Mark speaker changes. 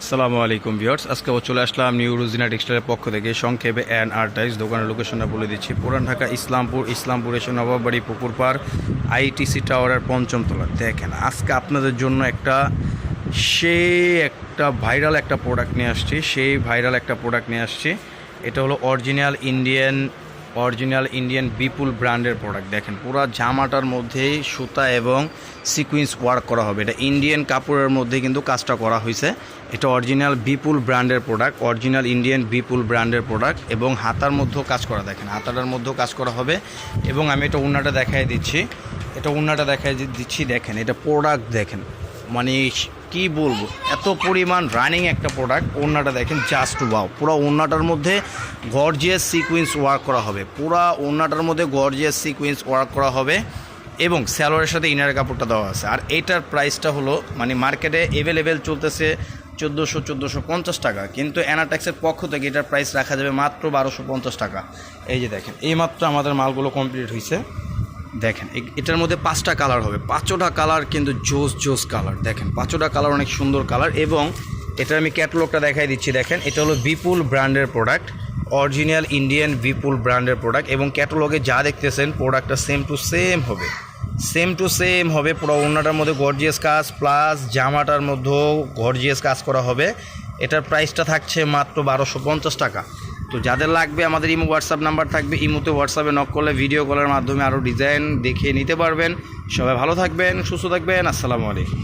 Speaker 1: আসসালামু আলাইকুম ভিউয়ার্স। আজকে চলে আসলাম নিউ রুজিনা টেক্সটাইলের পক্ষ থেকে। সংক্ষেপে অ্যান্ড আর্টাইজ দোকানের লোকেশনটা বলে দিচ্ছি। পুরান ঢাকা, ইসলামপুর ইসলামপুর এসে নবাববাড়ি পুকুর পাড় আইটিসি টাওয়ারের পঞ্চম তলা। দেখেন, আজকে আপনাদের জন্য একটা সেই একটা ভাইরাল একটা প্রোডাক্ট নিয়ে আসছি। সেই ভাইরাল একটা প্রোডাক্ট নিয়ে আসছি। এটা হলো original Indian original Indian Bipul ব্র্যান্ডের প্রোডাক্ট। দেখেন, পুরো জামাটার মধ্যেই সুতা এবং সিকুয়েন্স ওয়ার্ক করা হবে। এটা ইন্ডিয়ান কাপড়ের মধ্যে কিন্তু কাজটা করা হয়েছে। এটা অরিজিনাল বিপুল ব্র্যান্ডের প্রোডাক্ট, অরিজিনাল ইন্ডিয়ান বিপুল ব্র্যান্ডের প্রোডাক্ট এবং হাতার মধ্যেও কাজ করা। দেখেন, হাতাটার মধ্যেও কাজ করা হবে এবং আমি এটা উন্নাটা দেখাই দিচ্ছি। এটা উন্নাটা দেখাই দিচ্ছি, দেখেন, এটা প্রোডাক্ট দেখেন। মানে কি বলব? এত পরিমাণ রানিং একটা প্রোডাক্ট ওড়নাটা দেখেন জাস্ট ওয়াও পুরো ওড়নাটার মধ্যে গর্জিয়াস সিকুয়েন্স ওয়ার্ক করা হবে। পুরো ওড়নাটার মধ্যে গর্জিয়াস সিকুয়েন্স ওয়ার্ক করা হবে এবং স্যালোয়ারের সাথে ইনার কাপড়টা দেওয়া আছে। আর এইটার প্রাইসটা হলো মানে মার্কেটে অ্যাভেলেবেল চলতেছে চোদ্দোশো চোদ্দোশো পঞ্চাশ টাকা, কিন্তু অ্যানাট্যাক্সের পক্ষ থেকে এটার প্রাইস রাখা যাবে মাত্র বারোশো পঞ্চাশ টাকা। এই যে দেখেন এই মাত্র আমাদের মালগুলো কমপ্লিট হয়েছে দেখেন এটার মধ্যে পাঁচটা কালার হবে। পাঁচটা কালার কিন্তু জোস জোস কালার দেখেন, পাঁচটা কালার অনেক সুন্দর কালার এবং এটার আমি ক্যাটলগটা দেখাই দিচ্ছি। দেখেন, এটা হলো বিপুল ব্র্যান্ডের প্রোডাক্ট অরিজিনাল ইন্ডিয়ান বিপুল ব্র্যান্ডের প্রোডাক্ট এবং ক্যাটালগে যা দেখতেছেন প্রোডাক্টটা সেম টু সেম হবে। সেম টু সেম হবে, পুরো ওড়নাটার মধ্যে গর্জিয়াস কাজ প্লাস জামাটার মধ্যেও গর্জিয়াস কাজ করা হবে। এটার প্রাইসটা থাকছে মাত্র বারোশো পঞ্চাশ টাকা। তো যাদের লাগবে, আমাদের ইমো হোয়াটসঅ্যাপ নাম্বার থাকবে। ইমোতে হোয়াটসঅ্যাপে নক করলে ভিডিও কলের মাধ্যমে আরও ডিজাইন দেখে নিতে পারবেন। সবাই ভালো থাকবেন, সুস্থ থাকবেন। আসসালামু আলাইকুম।